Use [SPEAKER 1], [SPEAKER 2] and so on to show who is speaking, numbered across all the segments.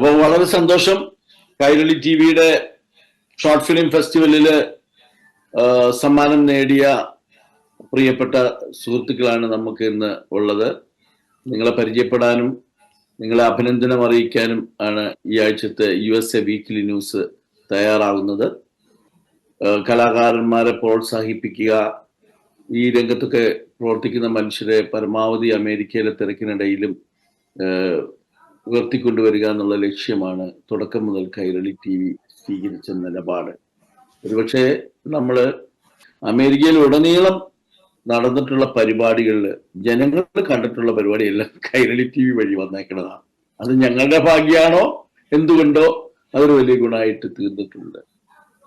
[SPEAKER 1] അപ്പോൾ വളരെ സന്തോഷം. കൈരളി ടി വിയുടെ ഷോർട്ട് ഫിലിം ഫെസ്റ്റിവലിൽ സമ്മാനം നേടിയ പ്രിയപ്പെട്ട സുഹൃത്തുക്കളാണ് നമുക്ക് ഇന്ന് ഉള്ളത്. നിങ്ങളെ പരിചയപ്പെടാനും നിങ്ങളെ അഭിനന്ദനം അറിയിക്കാനും ആണ് ഈ ആഴ്ചത്തെ U S A weekly news തയ്യാറാകുന്നത് കലാകാരന്മാരെ പ്രോത്സാഹിപ്പിക്കുക ഈ രംഗത്തൊക്കെ പ്രവർത്തിക്കുന്ന മനുഷ്യരെ പരമാവധി അമേരിക്കയിലെ തിരക്കിനിടയിലും ഉയർത്തിക്കൊണ്ടുവരിക എന്നുള്ള ലക്ഷ്യമാണ് തുടക്കം മുതൽ കൈരളി ടി വി സ്വീകരിച്ച നിലപാട്. ഒരുപക്ഷെ നമ്മൾ അമേരിക്കയിൽ ഉടനീളം നടന്നിട്ടുള്ള പരിപാടികളിൽ ജനങ്ങൾ കണ്ടിട്ടുള്ള പരിപാടിയെല്ലാം കൈരളി ടി വി വഴി വന്നേക്കുന്നതാണ് അത് ഞങ്ങളുടെ ഭാഗ്യമാണോ എന്തുകൊണ്ടോ അതൊരു വലിയ ഗുണമായിട്ട് തീർന്നിട്ടുണ്ട്.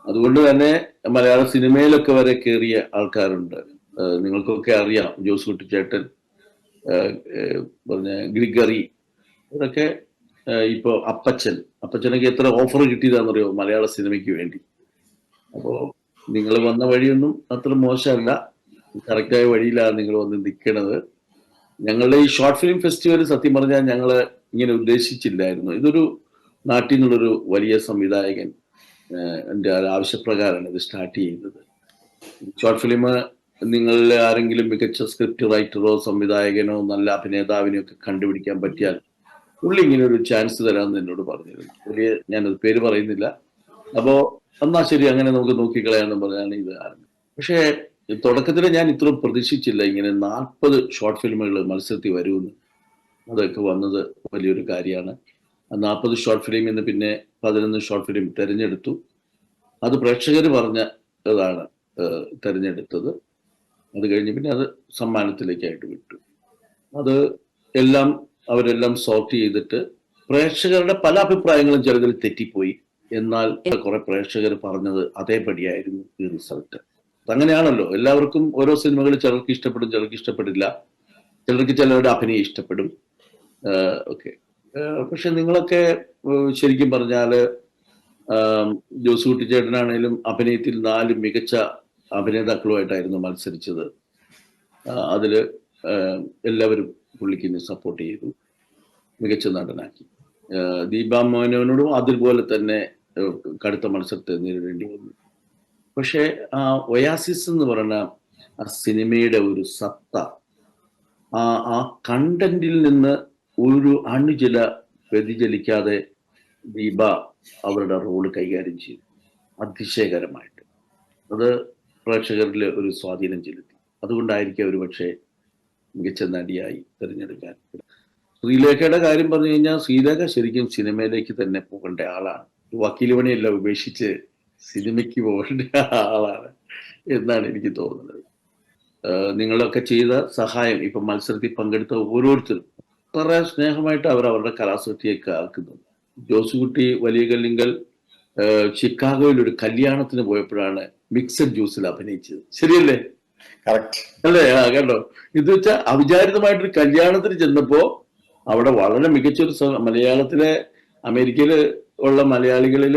[SPEAKER 1] അതുകൊണ്ട് തന്നെ മലയാള സിനിമയിലൊക്കെ വരെ കയറിയ ആൾക്കാരുണ്ട്. നിങ്ങൾക്കൊക്കെ അറിയാം ജോസ് കുട്ടിച്ചേട്ടൻ പറഞ്ഞ ഗ്രിഗറി ഇതൊക്കെ ഇപ്പോ അപ്പച്ചൻ. അപ്പച്ചനൊക്കെ എത്ര ഓഫർ കിട്ടിയതാണെന്നറിയോ മലയാള സിനിമയ്ക്ക് വേണ്ടി. അപ്പോ നിങ്ങൾ വന്ന വഴിയൊന്നും അത്ര മോശമല്ല. കറക്റ്റായ വഴിയിലാണ് നിങ്ങൾ വന്ന് നിൽക്കണത്. ഞങ്ങളുടെ ഈ ഷോർട്ട് ഫിലിം ഫെസ്റ്റിവൽ സത്യം പറഞ്ഞാൽ ഞങ്ങൾ ഇങ്ങനെ ഉദ്ദേശിച്ചില്ലായിരുന്നു. ഇതൊരു നാട്ടിൽ നിന്നുള്ളൊരു വലിയ സംവിധായകൻ എന്റെ ആവശ്യപ്രകാരമാണ് ഇത് സ്റ്റാർട്ട് ചെയ്യുന്നത്. ഷോർട്ട് ഫിലിം നിങ്ങളിൽ ആരെങ്കിലും മികച്ച സ്ക്രിപ്റ്റ് റൈറ്ററോ സംവിധായകനോ നല്ല അഭിനേതാവിനെയോ ഒക്കെ കണ്ടുപിടിക്കാൻ പറ്റിയാൽ പുള്ളി ഇങ്ങനെ ഒരു ചാൻസ് തരാമെന്ന് എന്നോട് പറഞ്ഞിരുന്നു. പുള്ളിയെ ഞാനത് പേര് പറയുന്നില്ല. അപ്പോ എന്നാ ശരി അങ്ങനെ നമുക്ക് നോക്കിക്കളയാന്ന് പറഞ്ഞാണ് ഇത് ആരംഭം പക്ഷേ തുടക്കത്തിൽ ഞാൻ ഇത്രയും പ്രതീക്ഷിച്ചില്ല ഇങ്ങനെ നാൽപ്പത് ഷോർട്ട് ഫിലിമുകൾ മത്സരത്തിൽ വരുമെന്ന്. അതൊക്കെ വന്നത് വലിയൊരു കാര്യമാണ്. നാൽപ്പത് ഷോർട്ട് ഫിലിം എന്ന് പിന്നെ പതിനൊന്ന് ഷോർട്ട് ഫിലിം തിരഞ്ഞെടുത്തു. അത് പ്രേക്ഷകർ പറഞ്ഞ ഇതാണ് തിരഞ്ഞെടുത്തത്. അത് കഴിഞ്ഞ് പിന്നെ അത് സമ്മാനത്തിലേക്കായിട്ട് വിട്ടു. അത് എല്ലാം അവരെല്ലാം സോർട്ട് ചെയ്തിട്ട് പ്രേക്ഷകരുടെ പല അഭിപ്രായങ്ങളും ചിലതിൽ തെറ്റിപ്പോയി. എന്നാൽ കുറെ പ്രേക്ഷകർ പറഞ്ഞത് അതേപടിയായിരുന്നു ഈ റിസൾട്ട് അങ്ങനെയാണല്ലോ. എല്ലാവർക്കും ഓരോ സിനിമകൾ ചിലർക്ക് ഇഷ്ടപ്പെടും ചിലർക്ക് ഇഷ്ടപ്പെടില്ല. ചിലർക്ക് ചിലരുടെ അഭിനയം ഇഷ്ടപ്പെടും. ഓക്കെ. പക്ഷെ നിങ്ങളൊക്കെ ശരിക്കും പറഞ്ഞാൽ ജോസ് കുട്ടിച്ചേട്ടനാണേലും അഭിനയത്തിൽ നാല് മികച്ച അഭിനേതാക്കളുമായിട്ടായിരുന്നു മത്സരിച്ചത്. അതിൽ എല്ലാവരും പുള്ളിക്ക് സപ്പോർട്ട് ചെയ്തു. മികച്ച നടനാക്കി. ദീപാ മോനോനോടും അതുപോലെ തന്നെ കടുത്ത മത്സരത്തെ നേരിടേണ്ടി വന്നു. പക്ഷേ ആ ഒയാസിസ് എന്ന് പറയുന്ന ആ സിനിമയുടെ ഒരു സത്ത ആ ആ കണ്ടന്റിൽ നിന്ന് ഒരു അണുചില വ്യതിചലിക്കാതെ ദീപ അവരുടെ റോൾ കൈകാര്യം ചെയ്തു. അതിശയകരമായിട്ട്. അത് പ്രേക്ഷകരിൽ ഒരു സ്വാധീനം ചെലുത്തി. അതുകൊണ്ടായിരിക്കും ഒരു പക്ഷേ മികച്ച നടിയായി തിരഞ്ഞെടുക്കാൻ. ശ്രീലേഖയുടെ കാര്യം പറഞ്ഞു കഴിഞ്ഞാൽ ശ്രീലേഖ ശരിക്കും സിനിമയിലേക്ക് തന്നെ പോകേണ്ട ആളാണ്. വക്കീൽ ഉപേക്ഷിച്ച് സിനിമയ്ക്ക് പോകേണ്ട ആളാണ് എന്നാണ് എനിക്ക് തോന്നുന്നത്. നിങ്ങളൊക്കെ ചെയ്ത സഹായം ഇപ്പൊ മത്സരത്തിൽ പങ്കെടുത്ത ഓരോരുത്തരും അത്ര സ്നേഹമായിട്ട് അവർ അവരുടെ കലാസൃഷ്ടിയൊക്കെ ആക്കുന്നുണ്ട്. ജോസുകുട്ടി വലിയ കല്ലിങ്കൽ ഷിക്കാഗോയിൽ ഒരു കല്യാണത്തിന് പോയപ്പോഴാണ് മിക്സഡ് ജ്യൂസിൽ അഭിനയിച്ചത്. ശരിയല്ലേ? അല്ലേ? ആ കണ്ടോ? ഇത് വെച്ചാൽ അവിചാരിതമായിട്ടൊരു കല്യാണത്തിന് ചെന്നപ്പോ അവിടെ വളരെ മികച്ചൊരു മലയാളത്തിലെ അമേരിക്കയിൽ ഉള്ള മലയാളികളിൽ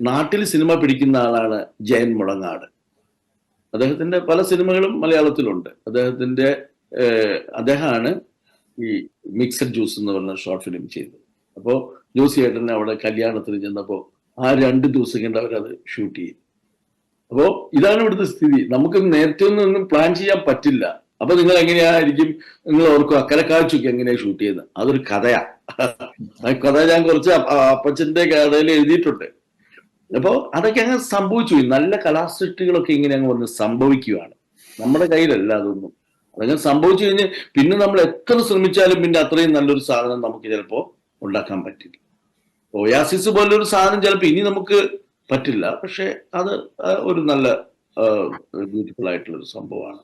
[SPEAKER 1] നാട്ടിൽ സിനിമ പിടിക്കുന്ന ആളാണ് ജയൻ മുളങ്ങാട്. അദ്ദേഹത്തിന്റെ പല സിനിമകളും മലയാളത്തിലുണ്ട്. അദ്ദേഹത്തിന്റെ അദ്ദേഹമാണ് ഈ മിക്സഡ് ജ്യൂസ് എന്ന് പറഞ്ഞ ഷോർട്ട് ഫിലിം ചെയ്തത്. അപ്പോൾ ജോസി ഏട്ടൻ അവിടെ കല്യാണത്തിന് ചെന്നപ്പോൾ ആ രണ്ട് ദിവസം കണ്ട് അവരത് ഷൂട്ട് ചെയ്തു. അപ്പോ ഇതാണ് ഇവിടുത്തെ സ്ഥിതി. നമുക്ക് നേരത്തെ ഒന്നും പ്ലാൻ ചെയ്യാൻ പറ്റില്ല. അപ്പൊ നിങ്ങൾ എങ്ങനെയായിരിക്കും? നിങ്ങൾ ഓർക്കും അക്കരെ കാഴ്ചയൊക്കെ എങ്ങനെയാ ഷൂട്ട് ചെയ്യുന്നത് അതൊരു കഥയാ. ആ കഥ ഞാൻ കുറച്ച് അപ്പച്ചന്റെ കഥയിൽ എഴുതിയിട്ടുണ്ട്. അപ്പോ അതൊക്കെ അങ്ങ് സംഭവിച്ചു. നല്ല കലാസൃഷ്ടികളൊക്കെ ഇങ്ങനെ അങ്ങ് വന്ന് സംഭവിക്കുകയാണ്. നമ്മുടെ കയ്യിലല്ല അതൊന്നും. അതങ്ങനെ സംഭവിച്ചു കഴിഞ്ഞ് പിന്നെ നമ്മൾ എത്ര ശ്രമിച്ചാലും പിന്നെ അത്രയും നല്ലൊരു സാധനം നമുക്ക് ചിലപ്പോ ഉണ്ടാക്കാൻ പറ്റില്ല. ഓയാസിസ് പോലൊരു സാധനം ചിലപ്പോൾ ഇനി നമുക്ക് പറ്റില്ല. പക്ഷെ അത് ഒരു നല്ല ബ്യൂട്ടിഫുൾ ആയിട്ടുള്ള ഒരു സംഭവമാണ്.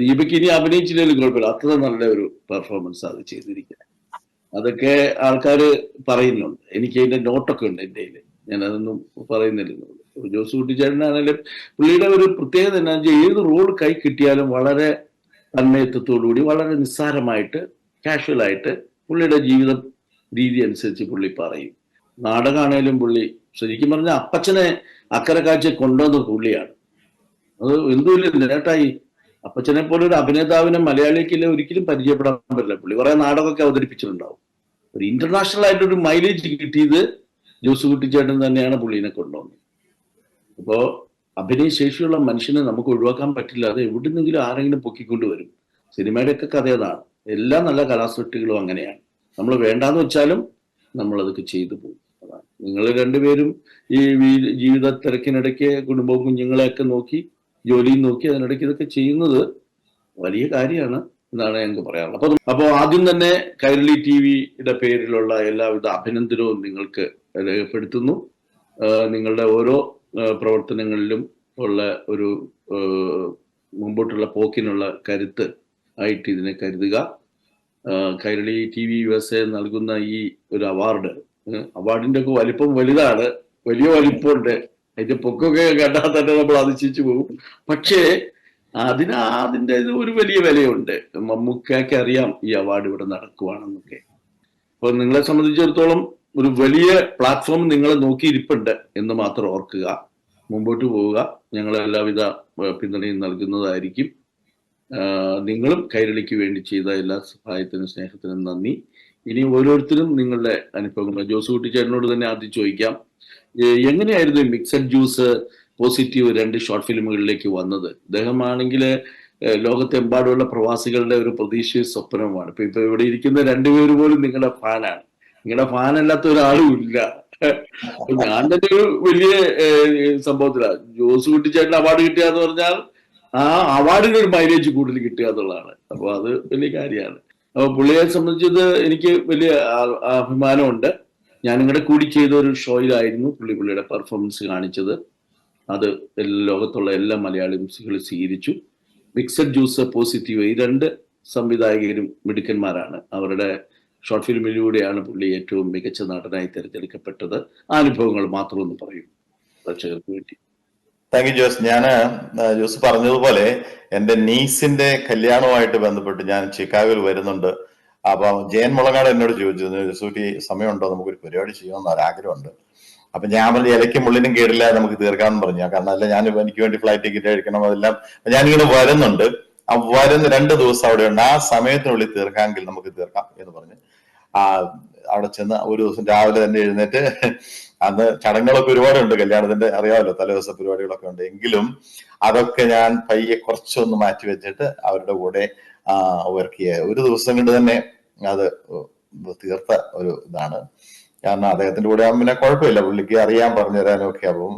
[SPEAKER 1] ദീപയ്ക്ക് ഇനി അഭിനയിച്ചില്ലെങ്കിലും കുഴപ്പമില്ല. അത്ര നല്ല ഒരു പെർഫോമൻസ് അത് ചെയ്തിരിക്കുക അതൊക്കെ ആൾക്കാർ പറയുന്നുണ്ട്. എനിക്ക് അതിന്റെ നോട്ടൊക്കെ ഉണ്ട് എന്റെ ഞാൻ അതൊന്നും പറയുന്നില്ല. ജോസ് കുട്ടിച്ചേട്ടനാണെങ്കിലും പുള്ളിയുടെ ഒരു പ്രത്യേകത എന്നാന്ന് വെച്ചാൽ ഏത് റോൾ കൈ കിട്ടിയാലും വളരെ തന്മയത്വത്തോടുകൂടി വളരെ നിസ്സാരമായിട്ട് കാഷ്വൽ ആയിട്ട് പുള്ളിയുടെ ജീവിത രീതി അനുസരിച്ച് പുള്ളി പറയും. നാടകമാണേലും പുള്ളി ശരിക്കും പറഞ്ഞ അപ്പച്ചനെ അക്കരെ കാഴ്ച കൊണ്ടുവന്ന പുള്ളിയാണ്. അത് എന്തുമില്ല നേട്ടായി അപ്പച്ചനെ പോലെ ഒരു അഭിനേതാവിനെ മലയാളിക്കില്ല ഒരിക്കലും പരിചയപ്പെടാൻ പറ്റില്ല. പുള്ളി കുറെ നാടകമൊക്കെ അവതരിപ്പിച്ചിട്ടുണ്ടാവും. ഒരു ഇന്റർനാഷണൽ ആയിട്ട് ഒരു മൈലേജ് കിട്ടിയത് ജോസ് കുട്ടിച്ചേട്ടൻ തന്നെയാണ് പുള്ളീനെ കൊണ്ടുവന്നത്. അപ്പോ അഭിനയ ശേഷിയുള്ള മനുഷ്യനെ നമുക്ക് ഒഴിവാക്കാൻ പറ്റില്ല. അത് എവിടുന്നെങ്കിലും ആരെങ്കിലും പൊക്കിക്കൊണ്ട് വരും. സിനിമയുടെ ഒക്കെ കഥ അതാണ്. എല്ലാ നല്ല കലാസൃഷ്ടികളും അങ്ങനെയാണ്. നമ്മൾ വേണ്ടാന്ന് വെച്ചാലും നമ്മൾ അതൊക്കെ ചെയ്തു പോകും. നിങ്ങൾ രണ്ടുപേരും ഈ ജീവിത തിരക്കിനിടയ്ക്ക് കുടുംബവും കുഞ്ഞുങ്ങളെയൊക്കെ നോക്കി ജോലിയും നോക്കി അതിനിടയ്ക്ക് ഇതൊക്കെ ചെയ്യുന്നത് വലിയ കാര്യമാണ് എന്നാണ് ഞങ്ങൾക്ക് പറയാനുള്ളത് അപ്പൊ അപ്പോൾ ആദ്യം തന്നെ കൈരളി ടി വിയുടെ പേരിലുള്ള എല്ലാവിധ അഭിനന്ദനവും നിങ്ങൾക്ക് രേഖപ്പെടുത്തുന്നു. നിങ്ങളുടെ ഓരോ പ്രവർത്തനങ്ങളിലും ഉള്ള ഒരു മുമ്പോട്ടുള്ള പോക്കിനുള്ള കരുത്ത് ആയിട്ട് ഇതിനെ കരുതുക. Kairali T V U S A നൽകുന്ന ഈ ഒരു അവാർഡ് അവാർഡിന്റെ ഒക്കെ വലിപ്പം വലുതാണ്. വലിയ വലിപ്പമുണ്ട്. അതിന്റെ പൊക്കൊക്കെ കണ്ടാൽ തന്നെ നമ്മൾ അതിശിച്ചു പോകും. പക്ഷേ അതിന് അതിന്റെ ഒരു വലിയ വിലയുണ്ട്. മമ്മൂക്കയ്ക്ക് അറിയാം ഈ അവാർഡ് ഇവിടെ നടക്കുവാണെന്നൊക്കെ. അപ്പൊ നിങ്ങളെ സംബന്ധിച്ചിടത്തോളം ഒരു വലിയ പ്ലാറ്റ്ഫോം നിങ്ങളെ നോക്കിയിരിപ്പുണ്ട് എന്ന് മാത്രം ഓർക്കുക. മുമ്പോട്ട് പോവുക. ഞങ്ങൾ എല്ലാവിധ പിന്തുണയും നൽകുന്നതായിരിക്കും. നിങ്ങളും കൈരളിക്ക് വേണ്ടി ചെയ്ത എല്ലാ സഹായത്തിനും സ്നേഹത്തിനും നന്ദി. ഇനി ഓരോരുത്തരും നിങ്ങളുടെ അനുഭവങ്ങൾ. ജോസ് കുട്ടിച്ചേട്ടനോട് തന്നെ ആദ്യം ചോദിക്കാം. എങ്ങനെയായിരുന്നു മിക്സഡ് ജ്യൂസ് പോസിറ്റീവ് രണ്ട് ഷോർട്ട് ഫിലിമുകളിലേക്ക് വന്നത്? അദ്ദേഹമാണെങ്കിൽ ലോകത്തെമ്പാടുള്ള പ്രവാസികളുടെ ഒരു പ്രതീക്ഷ സ്വപ്നവുമാണ്. ഇപ്പൊ ഇപ്പൊ ഇവിടെ ഇരിക്കുന്ന രണ്ടുപേര് പോലും നിങ്ങളുടെ ഫാനാണ് നിങ്ങളുടെ ഫാൻ അല്ലാത്ത ഒരാളും ഇല്ല. ഞാൻ തന്നെ ഒരു വലിയ സംഭവത്തിലാണ് ജോസ് കുട്ടിച്ചേട്ടൻ അവാർഡ് കിട്ടുക എന്ന് പറഞ്ഞാൽ ആ അവാർഡിന് ഒരു മൈലേജ് കൂടുതൽ കിട്ടുക എന്നുള്ളതാണ്. അപ്പൊ അത് വലിയ കാര്യമാണ്. അപ്പൊ പുള്ളിയെ സംബന്ധിച്ചത് എനിക്ക് വലിയ അഭിമാനമുണ്ട്. ഞാൻ ഇങ്ങടെ കൂടി ചെയ്ത ഒരു ഷോയിലായിരുന്നു പുള്ളി പുള്ളിയുടെ പെർഫോമൻസ് കാണിച്ചത്. അത് ലോകത്തുള്ള എല്ലാ മലയാളി മലയാളികളും സ്വീകരിച്ചു. മിക്സഡ് ജ്യൂസ് പോസിറ്റീവ് ഈ രണ്ട് സംവിധായകരും മിടുക്കന്മാരാണ്. അവരുടെ ഷോർട്ട് ഫിലിമിലൂടെയാണ് പുള്ളി ഏറ്റവും മികച്ച നടനായി തിരഞ്ഞെടുക്കപ്പെട്ടത്. ആ അനുഭവങ്ങൾ മാത്രം ഒന്ന് പറയും. പ്രേക്ഷകർക്ക് വേണ്ടി.
[SPEAKER 2] Thank you Jose. ഞാൻ ജോസ് പറഞ്ഞതുപോലെ എന്റെ നീസിന്റെ കല്യാണവുമായിട്ട് ബന്ധപ്പെട്ട് ഞാൻ ചിക്കാഗോയിൽ വരുന്നുണ്ട്. അപ്പൊ ജയൻ മുളങ്ങാട് എന്നോട് ചോദിച്ചു ജോസൂട്ടി സമയമുണ്ടോ? നമുക്കൊരു പരിപാടി ചെയ്യണമെന്ന് ഒരാഗ്രഹമുണ്ട്. അപ്പൊ ഞാൻ പറഞ്ഞു ഇലയ്ക്കും മുള്ളിനും കേടില്ല നമുക്ക് തീർക്കാമെന്ന് പറഞ്ഞു. കാരണം അല്ല ഞാൻ എനിക്ക് വേണ്ടി ഫ്ലൈറ്റ് ടിക്കറ്റ് അഴിക്കണം അതെല്ലാം ഞാനിങ്ങനെ വരുന്നുണ്ട്. ആ വരുന്ന രണ്ട് ദിവസം അവിടെ ഉണ്ട്. ആ സമയത്തിനുള്ളിൽ തീർക്കാമെങ്കിൽ നമുക്ക് തീർക്കാം എന്ന് പറഞ്ഞ്. ആ അവിടെ ചെന്ന് ഒരു ദിവസം രാവിലെ തന്നെ എഴുന്നേറ്റ് അന്ന് ചടങ്ങുകളൊക്കെ ഒരുപാടുണ്ട്. കല്യാണത്തിന്റെ അറിയാമല്ലോ തലേദിവസ പരിപാടികളൊക്കെ ഉണ്ട്. എങ്കിലും അതൊക്കെ ഞാൻ പയ്യെ കുറച്ചൊന്ന് മാറ്റി വെച്ചിട്ട് അവരുടെ കൂടെ വർക്ക് ചെയ്യുക ഒരു ദിവസം കൊണ്ട് തന്നെ അത് തീർത്ത ഒരു ഇതാണ്. കാരണം അദ്ദേഹത്തിന്റെ കൂടെ ആകുമ്പോൾ പിന്നെ കുഴപ്പമില്ല. പുള്ളിക്ക് അറിയാൻ പറഞ്ഞു തരാനും ഒക്കെ അപ്പം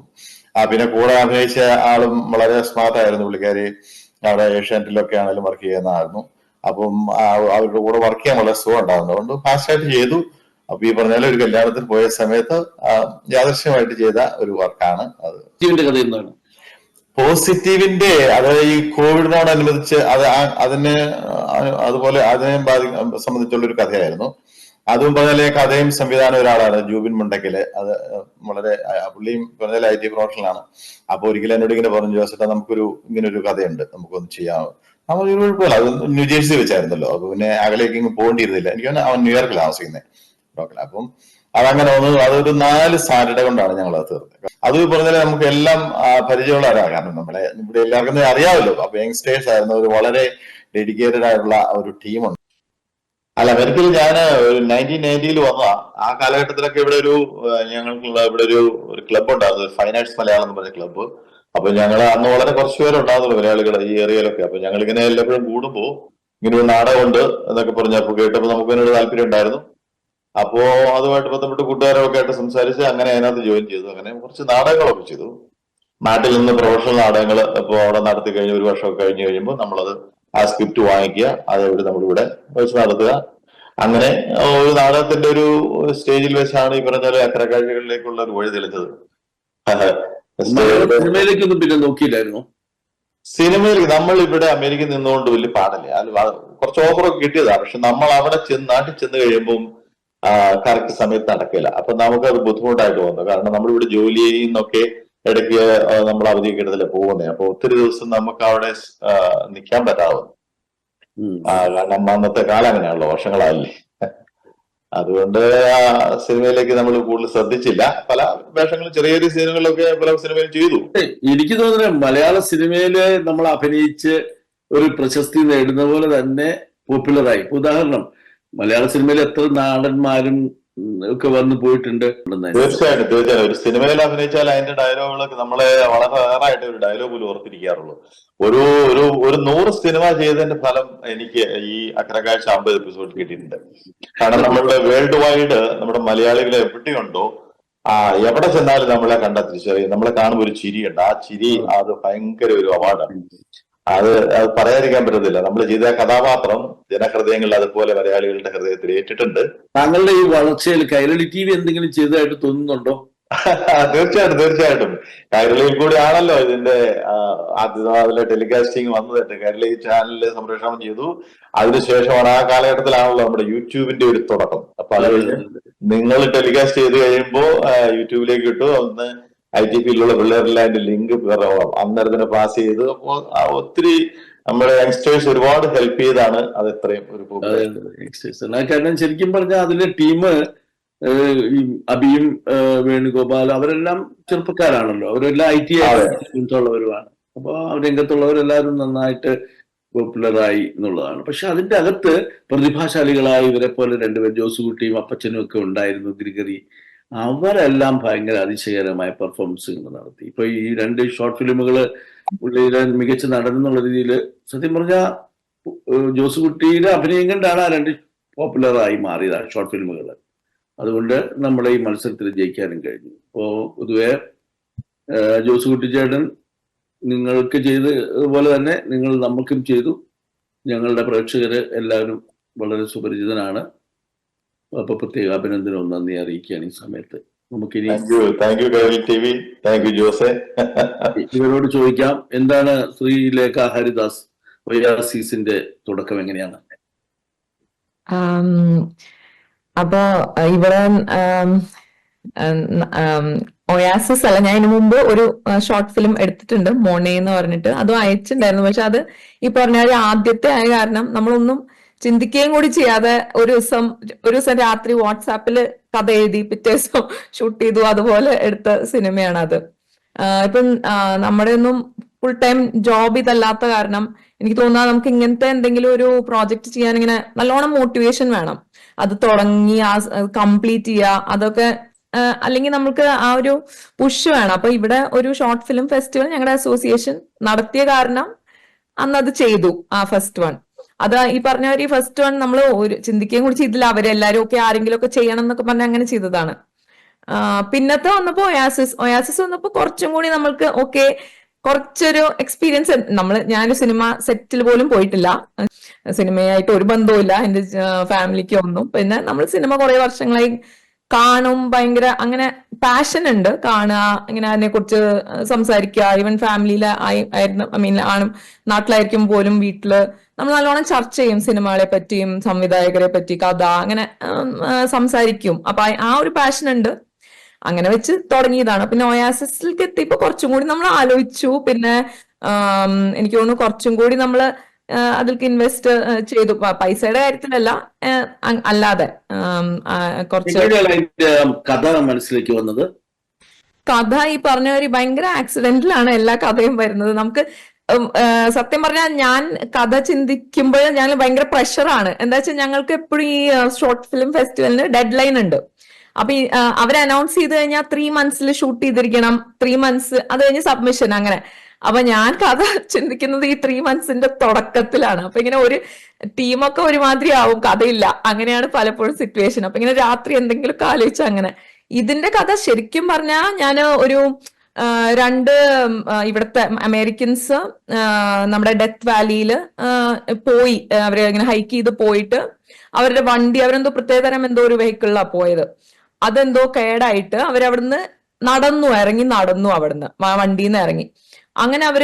[SPEAKER 2] ആ പിന്നെ കൂടെ അഭിനയിച്ച ആളും വളരെ സ്മാർട്ട് ആയിരുന്നു പുള്ളിക്കാരി. അവിടെ ഏഷ്യാനെറ്റിലൊക്കെ ആണെങ്കിലും വർക്ക് ചെയ്യുന്ന ആയിരുന്നു അപ്പം അവരുടെ കൂടെ വർക്ക് ചെയ്യാൻ വളരെ സുഖം ഉണ്ടായിരുന്നു. അതുകൊണ്ട് ഫാസ്റ്റായിട്ട് ചെയ്തു. അപ്പൊ ഈ പറഞ്ഞ ഒരു കല്യാണത്തിൽ പോയ സമയത്ത് യാദർശ്യമായിട്ട് യാദൃശ്യമായിട്ട് ചെയ്ത ഒരു വർക്കാണ് അത്.
[SPEAKER 1] ജീവന്റെ കഥ എന്താണ്?
[SPEAKER 2] പോസിറ്റീവിന്റെ അതായത് ഈ കോവിഡിനോടനുബന്ധിച്ച് അത് അതിന് അതുപോലെ അതിനെ ബാധി സംബന്ധിച്ചുള്ള ഒരു കഥയായിരുന്നു. അതും പറഞ്ഞാൽ കഥയും സംവിധാനം ഒരാളാണ് ജൂബിൻ മുണ്ടക്കൽ. അത് വളരെ പുള്ളിയും പറഞ്ഞാൽ ഐ ടി പ്രൊഫഷണലാണ് അപ്പൊ ഒരിക്കലും എന്നോട് ഇങ്ങനെ പറഞ്ഞു ജോസേട്ടാ നമുക്കൊരു ഇങ്ങനെ ഒരു കഥയുണ്ട് നമുക്കൊന്ന് ചെയ്യാം. നമ്മൾ ഒരു കുഴപ്പമില്ല. അത് ന്യൂജേഴ്സി വെച്ചായിരുന്നല്ലോ. അപ്പൊ പിന്നെ അകലേക്ക് ഇങ്ങ് പോകേണ്ടിയിരുന്നില്ല. എനിക്ക് അവൻ ന്യൂയോർക്കിൽ താമസിക്കുന്നത് ഡോക്ടർ അപ്പം അതങ്ങനെ വന്നു. അതൊരു നാല് സാറ്റർഡേ കൊണ്ടാണ് ഞങ്ങൾ അത് തീർത്തത്. അത് പറഞ്ഞാൽ നമുക്ക് എല്ലാം പരിചയമുള്ള ഒരാളാണ് കാരണം നമ്മളെ ഇവിടെ എല്ലാവർക്കും അറിയാമല്ലോ. അപ്പൊ യങ്സ്റ്റേഴ്സ് ആയിരുന്നു. ഒരു വളരെ ഡെഡിക്കേറ്റഡ് ആയിട്ടുള്ള ഒരു ടീമുണ്ട് അല്ല വരത്തിൽ ഞാൻ ഒരു നയന്റീൻ നയന്റിയിൽ വന്നതാ. ആ കാലഘട്ടത്തിലൊക്കെ ഇവിടെ ഒരു ഞങ്ങൾക്കുള്ള ഇവിടെ ഒരു ഒരു ക്ലബ് ഉണ്ടായിരുന്നു. ഫൈൻ ആർട്സ് മലയാളം എന്ന് പറഞ്ഞ ക്ലബ്ബ് അപ്പൊ ഞങ്ങൾ അന്ന് വളരെ കുറച്ച് പേരുണ്ടാകുന്നുള്ളൂ മലയാളികൾ ഈ ഏരിയയിലൊക്കെ അപ്പൊ ഞങ്ങൾ ഇങ്ങനെ എല്ലാപ്പോഴും കൂടുമ്പോ ഇങ്ങനെ ഒരു നാടകമുണ്ട് എന്നൊക്കെ പറഞ്ഞപ്പോ കേട്ടപ്പോ നമുക്ക് അതിനൊരു താല്പര്യം ഉണ്ടായിരുന്നു. അപ്പോ അതുമായിട്ട് ബന്ധപ്പെട്ട് കൂട്ടുകാരൊക്കെ ആയിട്ട് സംസാരിച്ച് അങ്ങനെ അതിനകത്ത് ജോയിൻ ചെയ്തു. അങ്ങനെ കുറച്ച് നാടകങ്ങളൊക്കെ ചെയ്തു. നാട്ടിൽ നിന്ന് പ്രൊഫഷണൽ നാടകങ്ങൾ ഇപ്പോൾ അവിടെ നടത്തി കഴിഞ്ഞ് ഒരു വർഷമൊക്കെ കഴിഞ്ഞ് കഴിയുമ്പോൾ നമ്മളത് ആ സ്ക്രിപ്റ്റ് വാങ്ങിക്കുക അത് ഇവിടെ നമ്മളിവിടെ വെച്ച് നടത്തുക. അങ്ങനെ ഒരു നാടകത്തിന്റെ ഒരു സ്റ്റേജിൽ വെച്ചാണ് ഈ പറഞ്ഞ എത്ര അക്കര കാഴ്ചകളിലേക്കുള്ള ഒരു വഴി തെളിഞ്ഞത്.
[SPEAKER 1] സിനിമയിലേക്ക് സിനിമയിലേക്കൊന്നും പിന്നെ നോക്കിയില്ലായിരുന്നു.
[SPEAKER 2] സിനിമയിൽ നമ്മൾ ഇവിടെ അമേരിക്കയിൽ നിന്നുകൊണ്ട് വലിയ പാടില്ല? അത് കുറച്ച് ഓഫറൊക്കെ കിട്ടിയതാണ് പക്ഷെ നമ്മൾ അവിടെ ചെന്ന് നാട്ടിൽ ചെന്ന് കഴിയുമ്പം കറക്റ്റ് സമയത്ത് നടക്കില്ല. അപ്പൊ നമുക്ക് അത് ബുദ്ധിമുട്ടായിട്ട് തോന്നുന്നു കാരണം നമ്മളിവിടെ ജോലി ചെയ്യുന്നൊക്കെ ഇടയ്ക്ക് നമ്മൾ അവധി കിട്ടത്തില്ല പോകുന്നത് അപ്പൊ ഒത്തിരി ദിവസം നമുക്ക് അവിടെ നിൽക്കാൻ പറ്റാവും.
[SPEAKER 1] ഉം.
[SPEAKER 2] ആ, കാരണം അന്നത്തെ കാലം അങ്ങനെയാണല്ലോ വർഷങ്ങളായില്ലേ. അതുകൊണ്ട് ആ സിനിമയിലേക്ക് നമ്മൾ കൂടുതൽ ശ്രദ്ധിച്ചില്ല. പല വേഷങ്ങളും ചെറിയ ചെറിയ സീനുകളൊക്കെ പല സിനിമയിൽ ചെയ്തു.
[SPEAKER 1] എനിക്ക് തോന്നുന്നത് മലയാള സിനിമയിൽ നമ്മൾ അഭിനയിച്ച് ഒരു പ്രശസ്തി നേടുന്ന പോലെ തന്നെ പോപ്പുലറായി. ഉദാഹരണം മലയാള സിനിമയിൽ എത്ര നാടന്മാരും ഒക്കെ വന്നു പോയിട്ടുണ്ട്.
[SPEAKER 2] തീർച്ചയായിട്ടും തീർച്ചയായിട്ടും. ഒരു സിനിമയിൽ അഭിനയിച്ചാൽ അതിന്റെ ഡയലോഗുകളൊക്കെ നമ്മളെ വളരെ റയറായിട്ട് ഒരു ഡയലോഗ് പോലും ഓർത്തിരിക്കാറുള്ളൂ. ഒരു ഒരു ഒരു നൂറ് സിനിമ ചെയ്തതിന്റെ ഫലം എനിക്ക് ഈ അക്രകാഴ്ച അമ്പത് എപ്പിസോഡ് കിട്ടിയിട്ടുണ്ട്. കാരണം നമ്മളുടെ വേൾഡ് വൈഡ് നമ്മുടെ മലയാളികൾ എവിടെയുണ്ടോ ആ എവിടെ ചെന്നാലും നമ്മളെ കണ്ടാൽ തിരിച്ചറിയും നമ്മളെ കാണുമ്പോൾ ഒരു ചിരിയുണ്ട്. ആ ചിരി അത് ഭയങ്കര ഒരു അവാർഡാണ് അത് അത് പറയാതിരിക്കാൻ പറ്റത്തില്ല. നമ്മൾ ചെയ്ത കഥാപാത്രം ജനഹൃദയങ്ങളിൽ അതുപോലെ മലയാളികളുടെ ഹൃദയത്തിൽ ഏറ്റിട്ടുണ്ട്.
[SPEAKER 1] താങ്കളുടെ ഈ വളർച്ചയിൽ കൈരളി ടി വി എന്തെങ്കിലും ചെയ്തതായിട്ട് തോന്നുന്നുണ്ടോ?
[SPEAKER 2] തീർച്ചയായിട്ടും തീർച്ചയായിട്ടും. കൈരളിയിൽ കൂടി ആണല്ലോ ഇതിന്റെ അതിലെ ടെലികാസ്റ്റിംഗ് വന്നത്. കൈരളി ചാനലിൽ സംപ്രേഷണം ചെയ്തു. അതിനുശേഷമാണ് ആ കാലഘട്ടത്തിലാണല്ലോ നമ്മുടെ യൂട്യൂബിന്റെ ഒരു തുടക്കം. അപ്പൊ അത്. നിങ്ങൾ ടെലികാസ്റ്റ് ചെയ്ത് കഴിയുമ്പോൾ യൂട്യൂബിലേക്ക് ഇട്ടു. അന്ന് ഐ ടി പിയിലുള്ള പിള്ളേരെല്ലാം അതിന്റെ ലിങ്ക് അന്നേരത്തിന് പാസ് ചെയ്ത് ഒത്തിരി നമ്മുടെ യങ്സ്റ്റേഴ്സ് ഒരുപാട് ഹെൽപ്പ് ചെയ്താണ് അത് ഇത്രയും ഒരു
[SPEAKER 1] കാരണം ശരിക്കും പറഞ്ഞാൽ അതിലെ ടീം അബിയും വേണുഗോപാൽ അവരെല്ലാം ചെറുപ്പക്കാരാണല്ലോ. അവരെല്ലാം ഐ ടി. ഉള്ളവരുമാണ് അപ്പൊ രംഗത്തുള്ളവരെല്ലാവരും നന്നായിട്ട് പോപ്പുലറായി എന്നുള്ളതാണ്. പക്ഷെ അതിന്റെ അകത്ത് പ്രതിഭാശാലികളായ ഇവരെ പോലെ രണ്ടുപേർ ജോസുകുട്ടിയും അപ്പച്ചനും ഒക്കെ ഉണ്ടായിരുന്നു ഗ്രിഗറി. അവരെല്ലാം ഭയങ്കര അതിശയകരമായ പെർഫോമൻസുകൾ നടത്തി. ഇപ്പൊ ഈ രണ്ട് ഷോർട്ട് ഫിലിമുകൾ പുള്ളിയുടെ മികച്ച നടൻ എന്നുള്ള രീതിയിൽ സത്യം പറഞ്ഞാൽ ജോസുകുട്ടിയുടെ അഭിനയം കണ്ടാണ് ആ രണ്ട് പോപ്പുലറായി മാറിയത് ഷോർട്ട് ഫിലിമുകൾ അതുകൊണ്ട് നമ്മളെ ഈ മത്സരത്തിൽ ജയിക്കാനും കഴിഞ്ഞു. അപ്പോ പൊതുവെ ജോസ് ജോസുകുട്ടി ചേട്ടൻ നിങ്ങൾക്ക് ചെയ്ത് അതുപോലെ തന്നെ നിങ്ങൾ നമുക്കും ചെയ്തു. ഞങ്ങളുടെ പ്രേക്ഷകര് എല്ലാവരും വളരെ സുപരിചിതനാണ്. അപ്പൊ പ്രത്യേക അഭിനന്ദനവും നന്ദി അറിയിക്കുകയാണ് ഈ സമയത്ത്. നമുക്കിനി
[SPEAKER 2] thank you thank you Kairali T V thank you Jose.
[SPEAKER 1] ഇവരോട് ചോദിക്കാം എന്താണ് ശ്രീലേഖ ഹരിദാസ് വൈരാസീസിന്റെ തുടക്കം എങ്ങനെയാണ്?
[SPEAKER 3] അപ്പോ ഇവിടെ ഒയാസിസ് അല്ല ഞാൻ ഇതിനു മുമ്പ് ഒരു ഷോർട്ട് ഫിലിം എടുത്തിട്ടുണ്ട് മോണെ എന്ന് പറഞ്ഞിട്ട്. അതും അയച്ചിട്ടുണ്ടായിരുന്നു പക്ഷെ അത് ഈ പറഞ്ഞ ആദ്യത്തെ ആയ കാരണം നമ്മളൊന്നും ചിന്തിക്കുകയും കൂടി ചെയ്യാതെ ഒരു ദിവസം ഒരു ദിവസം രാത്രി വാട്സാപ്പിൽ കഥ എഴുതി പിറ്റേ ദിവസം ഷൂട്ട് ചെയ്തു അതുപോലെ എടുത്ത സിനിമയാണ് അത് ഇപ്പം നമ്മുടെ ഒന്നും ഫുൾ ടൈം ജോബ് ഇതല്ലാത്ത കാരണം എനിക്ക് തോന്നാ നമുക്ക് ഇങ്ങനത്തെ എന്തെങ്കിലും ഒരു പ്രോജക്റ്റ് ചെയ്യാൻ ഇങ്ങനെ നല്ലോണം മോട്ടിവേഷൻ വേണം. അത് തുടങ്ങി ആ കംപ്ലീറ്റ് ചെയ്യുക അതൊക്കെ അല്ലെങ്കിൽ നമുക്ക് ആ ഒരു പുഷ് വേണം. അപ്പൊ ഇവിടെ ഒരു ഷോർട്ട് ഫിലിം ഫെസ്റ്റിവൽ ഞങ്ങളുടെ അസോസിയേഷൻ നടത്തിയ കാരണം അന്ന് അത് ചെയ്തു ആ ഫസ്റ്റ് വൺ അത് ഈ പറഞ്ഞ ഒരു ഫസ്റ്റ് വൺ നമ്മൾ ഒരു ചിന്തിക്കുകയും കൂടി ചെയ്തില്ല. അവരെല്ലാരും ഒക്കെ ആരെങ്കിലും ഒക്കെ ചെയ്യണം എന്നൊക്കെ പറഞ്ഞ് അങ്ങനെ ചെയ്തതാണ്. പിന്നത്തെ വന്നപ്പോ ഒയാസിസ് ഒയാസിസ് വന്നപ്പോ കുറച്ചും കൂടി നമ്മൾക്ക് ഓക്കെ കുറച്ചൊരു എക്സ്പീരിയൻസ് നമ്മൾ ഞാനൊരു സിനിമ സെറ്റിൽ പോലും പോയിട്ടില്ല. സിനിമയായിട്ട് ഒരു ബന്ധവുമില്ല. എന്റെ ഫാമിലിക്ക് ഒന്നും. പിന്നെ നമ്മൾ സിനിമ കുറെ വർഷങ്ങളായി കാണും ഭയങ്കര അങ്ങനെ പാഷൻ ഉണ്ട്. കാണുക ഇങ്ങനെ അതിനെ കുറിച്ച് സംസാരിക്കുക. ഈവൻ ഫാമിലിയിൽ ആയിരുന്നു ഐ മീൻ ആണ് നാട്ടിലായിരിക്കും പോലും വീട്ടിൽ നമ്മൾ നല്ലോണം ചർച്ച ചെയ്യും സിനിമകളെ പറ്റിയും സംവിധായകരെ പറ്റി കഥ അങ്ങനെ സംസാരിക്കും. അപ്പൊ ആ- ഒരു പാഷൻ ഉണ്ട്. അങ്ങനെ വെച്ച് തുടങ്ങിയതാണ്. പിന്നെ ഒയാസിസിലേക്ക് എത്തിയപ്പോ കുറച്ചും കൂടി നമ്മൾ ആലോചിച്ചു. പിന്നെ എനിക്ക് തോന്നുന്നു കുറച്ചും കൂടി നമ്മൾ അതിലേക്ക് ഇൻവെസ്റ്റ് ചെയ്തു. പൈസയുടെ കാര്യത്തിലല്ല അല്ലാതെ കുറച്ച്
[SPEAKER 1] കഥ മനസ്സിലേക്ക് വന്നത്.
[SPEAKER 3] കഥ ഈ പറഞ്ഞ ഒരു ഭയങ്കര ആക്സിഡന്റിലാണ് എല്ലാ കഥയും വരുന്നത്. നമുക്ക് സത്യം പറഞ്ഞാൽ ഞാൻ കഥ ചിന്തിക്കുമ്പോൾ ഞാൻ ഭയങ്കര പ്രഷറാണ് എന്താ വെച്ചാൽ ഞങ്ങൾക്ക് എപ്പോഴും ഈ ഷോർട്ട് ഫിലിം ഫെസ്റ്റിവലിന് ഡെഡ് ലൈൻ ഉണ്ട്. അപ്പൊ ഈ അവർ അനൗൺസ് ചെയ്ത് കഴിഞ്ഞാൽ ത്രീ മന്ത്സിൽ ഷൂട്ട് ചെയ്തിരിക്കണം. ത്രീ മന്ത്സ് അത് കഴിഞ്ഞ് സബ്മിഷൻ അങ്ങനെ. അപ്പൊ ഞാൻ കഥ ചിന്തിക്കുന്നത് ഈ ത്രീ മന്ത്സിന്റെ തുടക്കത്തിലാണ്. അപ്പൊ ഇങ്ങനെ ഒരു ടീമൊക്കെ ഒരുമാതിരി ആവും കഥയില്ല. അങ്ങനെയാണ് പലപ്പോഴും സിറ്റുവേഷൻ അപ്പൊ ഇങ്ങനെ രാത്രി എന്തെങ്കിലുമൊക്കെ ആലോചിച്ച അങ്ങനെ. ഇതിന്റെ കഥ ശരിക്കും പറഞ്ഞാൽ ഞാൻ ഒരു രണ്ട് ഇവിടുത്തെ അമേരിക്കൻസ് നമ്മുടെ ഡെത്ത് വാലിയിൽ പോയി. അവർ ഇങ്ങനെ ഹൈക്ക് ചെയ്ത് പോയിട്ട് അവരുടെ വണ്ടി അവരെന്തോ പ്രത്യേകതരം എന്തോ ഒരു വെഹിക്കിളിലാണ് പോയത്. അതെന്തോ കേടായിട്ട് അവരവിടുന്ന് നടന്നു ഇറങ്ങി നടന്നു അവിടുന്ന്. വണ്ടിയിൽ നിന്ന് ഇറങ്ങി. അങ്ങനെ അവർ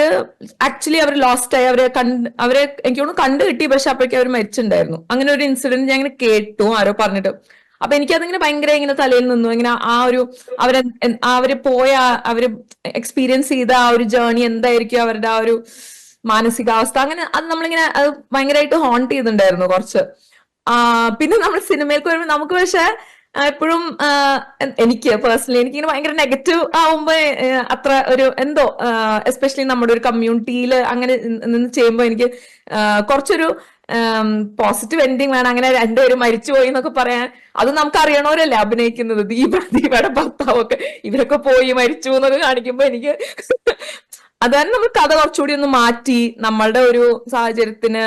[SPEAKER 3] ആക്ച്വലി അവർ ലോസ്റ്റ് ആയി. അവരെ കണ്ട് അവരെ എനിക്ക് തോന്നുന്നു കണ്ടു കിട്ടി. പക്ഷെ അപ്പോഴേക്കും അവർ മരിച്ചിട്ടുണ്ടായിരുന്നു. അങ്ങനെ ഒരു ഇൻസിഡന്റ് ഞാൻ ഇങ്ങനെ കേട്ടു ആരോ പറഞ്ഞിട്ട്. അപ്പൊ എനിക്കതിങ്ങനെ ഭയങ്കര ഇങ്ങനെ തലയിൽ നിന്നു. ഇങ്ങനെ ആ ഒരു അവരെ അവർ പോയ അവർ എക്സ്പീരിയൻസ് ചെയ്ത ആ ഒരു ജേർണി എന്തായിരിക്കും അവരുടെ ആ ഒരു മാനസികാവസ്ഥ. അങ്ങനെ അത് നമ്മളിങ്ങനെ അത് ഭയങ്കരമായിട്ട് ഹോണ്ട് ചെയ്തിട്ടുണ്ടായിരുന്നു കുറച്ച്. പിന്നെ നമ്മൾ സിനിമയിലേക്ക് വരുമ്പോൾ നമുക്ക് പക്ഷെ എപ്പോഴും എനിക്ക് പേഴ്സണലി എനിക്ക് ഇങ്ങനെ ഭയങ്കര നെഗറ്റീവ് ആവുമ്പോ അത്ര ഒരു എന്തോ എസ്പെഷ്യലി നമ്മുടെ ഒരു കമ്മ്യൂണിറ്റിയിൽ അങ്ങനെ നിന്ന് ചെയ്യുമ്പോൾ എനിക്ക് കുറച്ചൊരു പോസിറ്റീവ് എൻഡിങ് വേണം. അങ്ങനെ രണ്ടുപേരും മരിച്ചുപോയി എന്നൊക്കെ പറയാൻ അത് നമുക്ക് അറിയണവരല്ലേ അഭിനയിക്കുന്നത്. ദീപ ദീപയുടെ ഭർത്താവൊക്കെ ഇവരൊക്കെ പോയി മരിച്ചു എന്നൊക്കെ കാണിക്കുമ്പോ എനിക്ക് അതാണ് നമ്മൾ കഥ കുറച്ചുകൂടി ഒന്ന് മാറ്റി നമ്മളുടെ ഒരു സാഹചര്യത്തിന്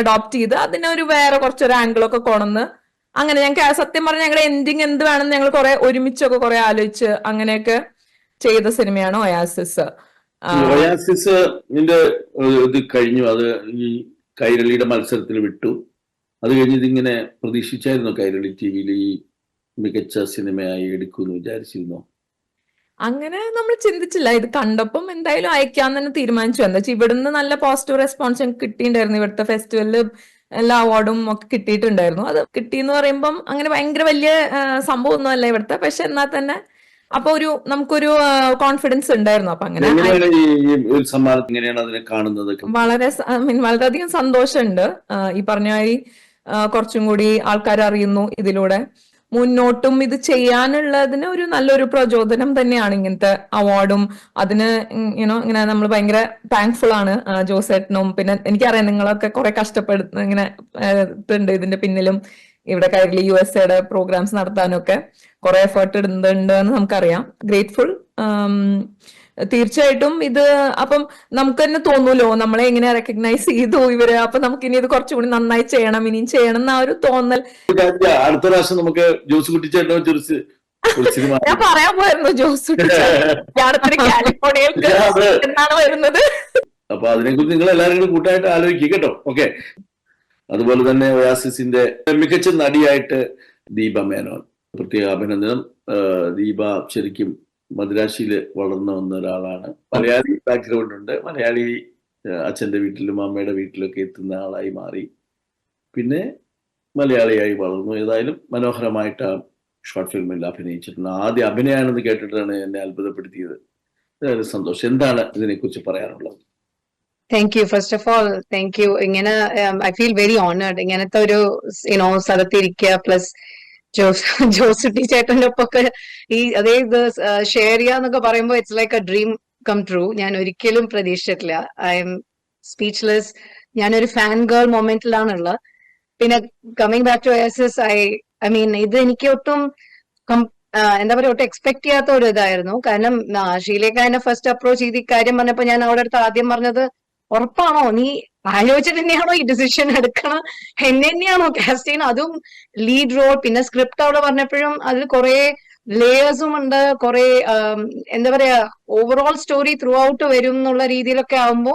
[SPEAKER 3] അഡോപ്റ്റ് ചെയ്ത് അതിനൊരു വേറെ കുറച്ചൊരു ആംഗിളൊക്കെ കൊണന്ന് അങ്ങനെ ഞങ്ങൾക്ക് സത്യം പറഞ്ഞ ഞങ്ങളുടെ എൻഡിങ് എന്ത് വേണമെന്ന് ഞങ്ങൾ കുറെ ഒരുമിച്ചൊക്കെ കുറെ ആലോചിച്ച് അങ്ങനെയൊക്കെ ചെയ്ത സിനിമയാണ് ഒയാസിസ്
[SPEAKER 1] ഒയാസിസ് നിന്റെ ഇത് കഴിഞ്ഞു. അത് ഈ കൈരളിയുടെ മത്സരത്തിൽ വിട്ടു. അത് കഴിഞ്ഞ് ഇതിങ്ങനെ പ്രതീക്ഷിച്ചായിരുന്നു കൈരളി ടി വിയിൽ ഈ മികച്ച സിനിമയായി എടുക്കുമെന്ന് വിചാരിച്ചിരുന്നോ?
[SPEAKER 3] അങ്ങനെ നമ്മൾ ചിന്തിച്ചില്ല. ഇത് കണ്ടപ്പം എന്തായാലും അയക്കാന്ന് തന്നെ തീരുമാനിച്ചു. എന്താ വെച്ചാൽ ഇവിടുന്ന് നല്ല പോസിറ്റീവ് റെസ്പോൺസ് ഞങ്ങൾക്ക് കിട്ടിയിട്ടുണ്ടായിരുന്നു. ഇവിടുത്തെ ഫെസ്റ്റിവലിൽ എല്ലാ അവാർഡും ഒക്കെ കിട്ടിയിട്ടുണ്ടായിരുന്നു. അത് കിട്ടി എന്ന് പറയുമ്പം അങ്ങനെ ഭയങ്കര വലിയ സംഭവം ഒന്നുമല്ല ഇവിടുത്തെ. പക്ഷെ എന്നാൽ തന്നെ അപ്പൊ ഒരു നമുക്കൊരു കോൺഫിഡൻസ് ഉണ്ടായിരുന്നു. അപ്പൊ അങ്ങനെ വളരെ വളരെയധികം സന്തോഷമുണ്ട്. ഈ പറഞ്ഞ മാതിരി കുറച്ചും കൂടി ആൾക്കാർ അറിയുന്നു ഇതിലൂടെ. മുന്നോട്ടും ഇത് ചെയ്യാനുള്ളതിന് ഒരു നല്ലൊരു പ്രചോദനം തന്നെയാണ് ഇങ്ങനത്തെ അവാർഡും അതിന് യുനോ ഇങ്ങനെ നമ്മൾ ഭയങ്കര താങ്ക്ഫുൾ ആണ് ജോസേട്ടനും. പിന്നെ എനിക്കറിയാം നിങ്ങളൊക്കെ കുറെ കഷ്ടപ്പെടുന്ന ഇങ്ങനെ ഇതുണ്ട് ഇതിന്റെ പിന്നിലും. ഇവിടെ കയറി യു എസ് എയുടെ പ്രോഗ്രാംസ് നടത്താനൊക്കെ കുറെ എഫേർട്ട് ഇടുന്നുണ്ട് എന്ന് നമുക്കറിയാം. ഗ്രേറ്റ്ഫുൾ തീർച്ചയായിട്ടും ഇത് അപ്പം നമുക്ക് തന്നെ തോന്നൂലോ? നമ്മളെ എങ്ങനെ റെക്കഗ്നൈസ് ചെയ്തു ഇവർ? അപ്പൊ നമുക്ക് ഇനി ഇത് കുറച്ചുകൂടി നന്നായി ചെയ്യണം ഇനിയും ചെയ്യണം എന്ന ഒരു തോന്നൽ.
[SPEAKER 1] അടുത്ത പ്രാവശ്യം നമുക്ക് ജോസ് കുട്ടിച്ചേട്ടോ
[SPEAKER 3] ഞാൻ പറയാൻ പോയിരുന്നു ജോസ്
[SPEAKER 1] അത്.
[SPEAKER 3] എന്നാണ് വരുന്നത്.
[SPEAKER 1] അപ്പൊ അതിനെക്കുറിച്ച് നിങ്ങൾ എല്ലാവരും കൂടി കൂട്ടായിട്ട് ആലോചിക്കുക കേട്ടോ. ഓക്കെ. അതുപോലെ തന്നെ ഒയാസിസിന്റെ മികച്ച നടിയായിട്ട് ദീപ മേനോൻ. പ്രത്യേക അഭിനന്ദനം. ദീപ ശരിക്കും മദ്രാശിയിൽ വളർന്നു വന്ന ഒരാളാണ്. മലയാളി ബാക്ക്ഗ്രൗണ്ട് ഉണ്ട്. മലയാളി അച്ഛന്റെ വീട്ടിലും അമ്മയുടെ വീട്ടിലൊക്കെ എത്തുന്ന ആളായി മാറി. പിന്നെ മലയാളിയായി വളർന്നു. ഏതായാലും മനോഹരമായിട്ട് ആ ഷോർട്ട് ഫിലിമിൽ അഭിനയിച്ചിട്ടുണ്ട്. ആദ്യ അഭിനയാണെന്ന് കേട്ടിട്ടാണ് എന്നെ അത്ഭുതപ്പെടുത്തിയത്. ഏതായാലും സന്തോഷം. എന്താണ് ഇതിനെക്കുറിച്ച് പറയാനുള്ളത്?
[SPEAKER 4] Thank you first of all thank you ഇങ്ങനെ ഐ ഫീൽ വെരി ഓണേർഡ് ഇങ്ങനത്തെ ഒരു യുനോ സ്ഥലത്തിരിക്കുക പ്ലസ് ജോസ് ജോസുട്ടി ചേട്ടന്റെ ഒപ്പൊക്കെ ഈ അതേ ഇത് ഷെയർ ചെയ്യാന്നൊക്കെ പറയുമ്പോൾ it's like a dream come true ഞാൻ ഒരിക്കലും പ്രതീക്ഷിച്ചിട്ടില്ല. ഐ എം സ്പീച്ച്ലെസ് ഞാനൊരു ഫാൻ ഗേൾ മൊമെന്റിലാണുള്ളത് പിന്നെ coming back to as I I mean ഇത് എനിക്ക് ഒട്ടും എന്താ പറയുക ഒട്ടും എക്സ്പെക്ട് ചെയ്യാത്ത ഒരു ഇതായിരുന്നു. കാരണം ഷീലേക്ക് എന്നെ ഫസ്റ്റ് അപ്രോച്ച് ചെയ്ത് ഇക്കാര്യം പറഞ്ഞപ്പോ ഞാൻ അവിടെ അടുത്ത് ആദ്യം പറഞ്ഞത് ഉറപ്പാണോ? നീ ആലോചിച്ചിട്ട് തന്നെയാണോ ഈ ഡിസിഷൻ എടുക്കണം? എന്നെ തന്നെയാണോ കാസ്റ്റ് ചെയ്യണം? അതും ലീഡ് റോൾ പിന്നെ സ്ക്രിപ്റ്റ് അവിടെ പറഞ്ഞപ്പോഴും അതിൽ കുറെ ലേയേഴ്സും ഉണ്ട്. കുറെ എന്താ പറയാ ഓവറോൾ സ്റ്റോറി ത്രൂ ഔട്ട് വരും എന്നുള്ള രീതിയിലൊക്കെ ആവുമ്പോ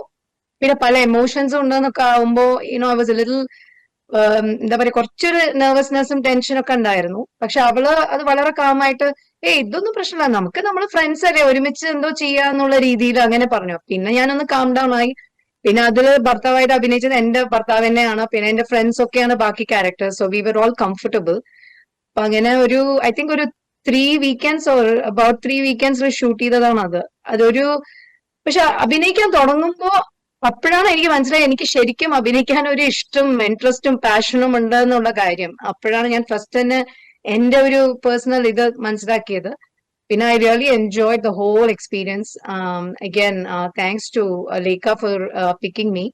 [SPEAKER 4] പിന്നെ പല എമോഷൻസും ഉണ്ടെന്നൊക്കെ ആവുമ്പോ യുനോ ഐ വാസ് ലിറ്റിൽ എന്താ പറയാ കുറച്ചൊരു നെർവസ്നെസ്സും ടെൻഷനും ഒക്കെ ഉണ്ടായിരുന്നു. പക്ഷെ അവൾ അത് വളരെ കാമായിട്ട് ഏ ഇതൊന്നും പ്രശ്നമില്ല നമുക്ക് നമ്മൾ ഫ്രണ്ട്സ് അല്ലേ ഒരുമിച്ച് എന്തോ ചെയ്യാന്നുള്ള രീതിയിൽ അങ്ങനെ പറഞ്ഞു. പിന്നെ ഞാനൊന്ന് കാം ഡൗൺ ആയി. പിന്നെ അതിൽ ഭർത്താവായിട്ട് അഭിനയിച്ചത് എന്റെ ഭർത്താവ് തന്നെയാണ്. പിന്നെ എന്റെ ഫ്രണ്ട്സ് ഒക്കെയാണ് ബാക്കി characters so we were all comfortable അപ്പൊ അങ്ങനെ ഒരു ഐ തിങ്ക് ഒരു three weekends or about three weekends shoot ചെയ്തതാണ് അത്. അതൊരു പക്ഷെ അഭിനയിക്കാൻ തുടങ്ങുമ്പോ അപ്പോഴാണ് എനിക്ക് മനസ്സിലായത് എനിക്ക് ശരിക്കും അഭിനയിക്കാൻ ഒരു ഇഷ്ടം ഇൻട്രസ്റ്റും പാഷനും ഉണ്ട് എന്നുള്ള കാര്യം. അപ്പോഴാണ് ഞാൻ ഫസ്റ്റ് തന്നെ എന്റെ ഒരു പേഴ്സണൽ ഇത് മനസ്സിലാക്കിയത്. പിന്നെ I really enjoy the whole experience again thanks to Lekha for picking me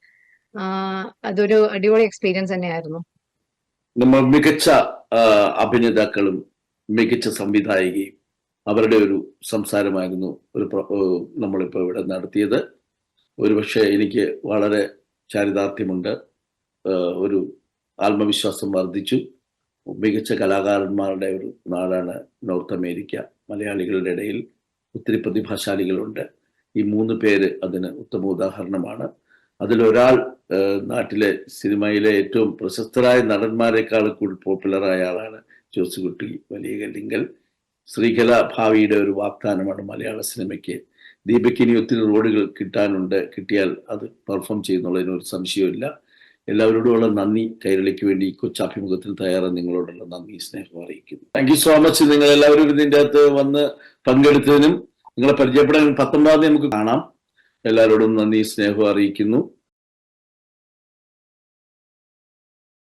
[SPEAKER 4] അതൊരു അടിപൊളി എക്സ്പീരിയൻസ് തന്നെയായിരുന്നു.
[SPEAKER 1] നമ്മൾ മികച്ച അഭിനേതാക്കളും മികച്ച സംവിധായികയും അവരുടെ ഒരു സംസാരമായിരുന്നു ഒരു നമ്മളിപ്പോൾ ഇവിടെ നടത്തിയത്. ഒരുപക്ഷെ എനിക്ക് വളരെ ചാരിതാർത്ഥ്യമുണ്ട്. ഒരു ആത്മവിശ്വാസം വർദ്ധിച്ചു. മികച്ച കലാകാരന്മാരുടെ ഒരു നാടാണ് നോർത്ത് അമേരിക്ക. മലയാളികളുടെ ഇടയിൽ ഒത്തിരി പ്രതിഭാശാലികളുണ്ട്. ഈ മൂന്ന് പേര് അതിന് ഉത്തമ ഉദാഹരണമാണ്. അതിലൊരാൾ നാട്ടിലെ സിനിമയിലെ ഏറ്റവും പ്രശസ്തരായ നടന്മാരെക്കാൾ കൂടുതൽ പോപ്പുലറായ ആളാണ് ജോസുകുട്ടി വലിയ കല്ലിങ്കൽ. ശ്രീകല ഭാവിയുടെ ഒരു വാഗ്ദാനമാണ് മലയാള സിനിമയ്ക്ക്. ദീപയ്ക്ക് ഇനി ഒത്തിരി റോഡുകൾ കിട്ടാനുണ്ട്. കിട്ടിയാൽ അത് പെർഫോം ചെയ്യുന്നുള്ളതിനൊരു സംശയമില്ല എല്ലാവരോടുമുള്ള നന്ദി. കൈരളിക്ക് വേണ്ടി കൊച്ചഭിമുഖത്തിൽ തയ്യാറാണ് നിങ്ങളോടുള്ള നന്ദി സ്നേഹം അറിയിക്കുന്നു. താങ്ക് യു സോ മച്ച് നിങ്ങൾ എല്ലാവരും ഇതിന്റെ അകത്ത് വന്ന് പങ്കെടുത്തതിനും നിങ്ങളെ പരിചയപ്പെടാൻ പത്തൊമ്പതാം നമുക്ക് കാണാം. എല്ലാവരോടും നന്ദി സ്നേഹം അറിയിക്കുന്നു.